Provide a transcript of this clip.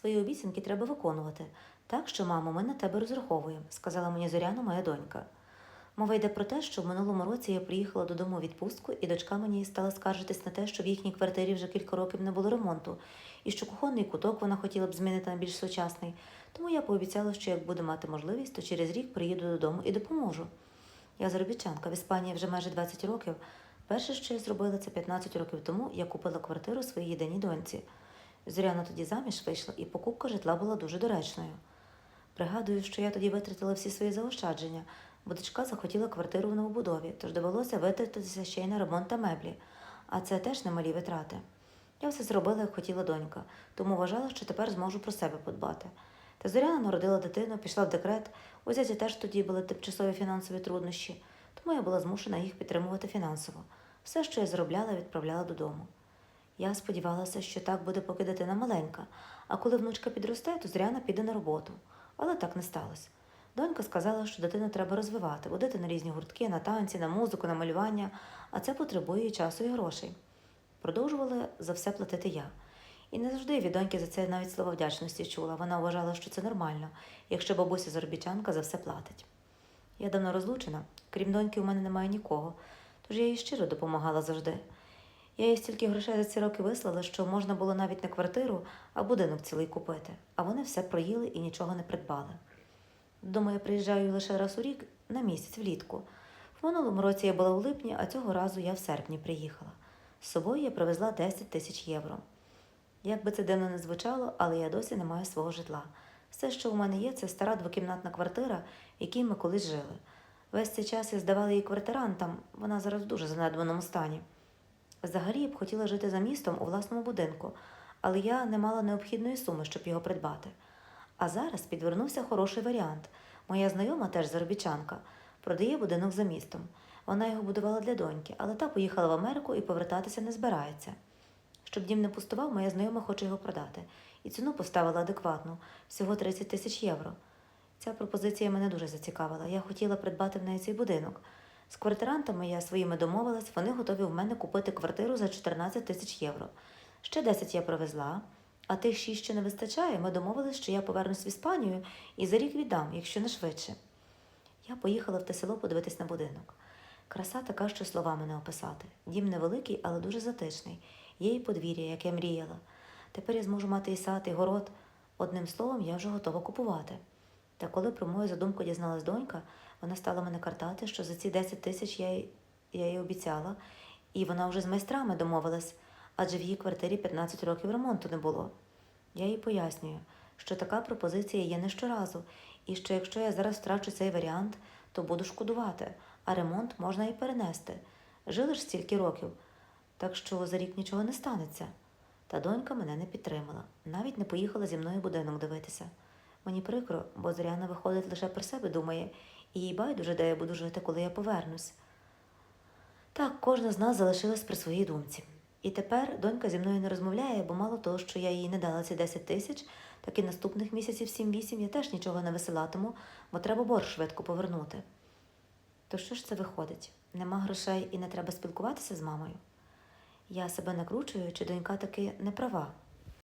Свої обіцянки треба виконувати. Так що, мамо, ми на тебе розраховуємо, сказала мені Зоряна, моя донька. Мова йде про те, що в минулому році я приїхала додому у відпустку, і дочка мені стала скаржитись на те, що в їхній квартирі вже кілька років не було ремонту, і що кухонний куток вона хотіла б змінити на більш сучасний. Тому я пообіцяла, що як буду мати можливість, то через рік приїду додому і допоможу. Я заробітчанка в Іспанії вже майже 20 років. Перше, що я зробила, це 15 років тому я купила квартиру своїй єдиній доньці. Зоряна тоді заміж вийшла, і покупка житла була дуже доречною. Пригадую, що я тоді витратила всі свої заощадження, бо дочка захотіла квартиру в новобудові, тож довелося витратитися ще й на ремонт та меблі, а це теж немалі витрати. Я все зробила, як хотіла донька, тому вважала, що тепер зможу про себе подбати. Та Зоряна народила дитину, пішла в декрет. У зяті теж тоді були тимчасові фінансові труднощі, тому я була змушена їх підтримувати фінансово. Все, що я заробляла, відправляла додому. Я сподівалася, що так буде, поки дитина маленька, а коли внучка підросте, то Зоряна піде на роботу. Але так не сталося. Донька сказала, що дитину треба розвивати, водити на різні гуртки, на танці, на музику, на малювання, а це потребує і часу і грошей. Продовжувала за все платити я. І не завжди від доньки за це навіть слова вдячності чула. Вона вважала, що це нормально, якщо бабуся заробітчанка за все платить. Я давно розлучена, крім доньки, у мене немає нікого, тож я їй щиро допомагала завжди. Я їй стільки грошей за ці роки вислала, що можна було навіть не квартиру, а будинок цілий купити, а вони все проїли і нічого не придбали. Додому я приїжджаю лише раз у рік на місяць влітку. В минулому році я була у липні, а цього разу я в серпні приїхала. З собою я привезла 10 тисяч євро. Як би це дивно не звучало, але я досі не маю свого житла. Все, що у мене є, це стара двокімнатна квартира, в якій ми колись жили. Весь цей час я здавала її квартирантам, вона зараз в дуже занедбаному стані. Взагалі я б хотіла жити за містом у власному будинку, але я не мала необхідної суми, щоб його придбати. А зараз підвернувся хороший варіант. Моя знайома теж заробітчанка, продає будинок за містом. Вона його будувала для доньки, але та поїхала в Америку і повертатися не збирається. Щоб дім не пустував, моя знайома хоче його продати. І ціну поставила адекватну всього 30 тисяч євро. Ця пропозиція мене дуже зацікавила. Я хотіла придбати в неї цей будинок. З квартирантами я своїми домовилась, вони готові в мене купити квартиру за 14 тисяч євро. Ще 10 я привезла, а тих 6, що не вистачає, ми домовились, що я повернусь в Іспанію і за рік віддам, якщо не швидше. Я поїхала в те село подивитись на будинок. Краса така, що словами не описати. Дім невеликий, але дуже затишний. Є і подвір'я, як я мріяла. Тепер я зможу мати і сад, і город. Одним словом, я вже готова купувати. Та коли про мою задумку дізналась донька, вона стала мене картати, що за ці 10 тисяч я, їй- обіцяла, і вона вже з майстрами домовилась, адже в її квартирі 15 років ремонту не було. Я їй пояснюю, що така пропозиція є не щоразу, і що якщо я зараз втрачу цей варіант, то буду шкодувати, а ремонт можна і перенести. Жили ж стільки років, так що за рік нічого не станеться. Та донька мене не підтримала, навіть не поїхала зі мною будинок дивитися. Мені прикро, бо Зоряна виходить лише про себе думає, і їй байдуже, де я буду жити, коли я повернусь. Так, кожна з нас залишилась при своїй думці. І тепер донька зі мною не розмовляє, бо мало того, що я їй не дала ці 10 тисяч, так і наступних місяців 7-8 я теж нічого не висилатиму, бо треба борг швидко повернути. То що ж це виходить? Нема грошей і не треба спілкуватися з мамою? Я себе накручую, чи донька таки не права.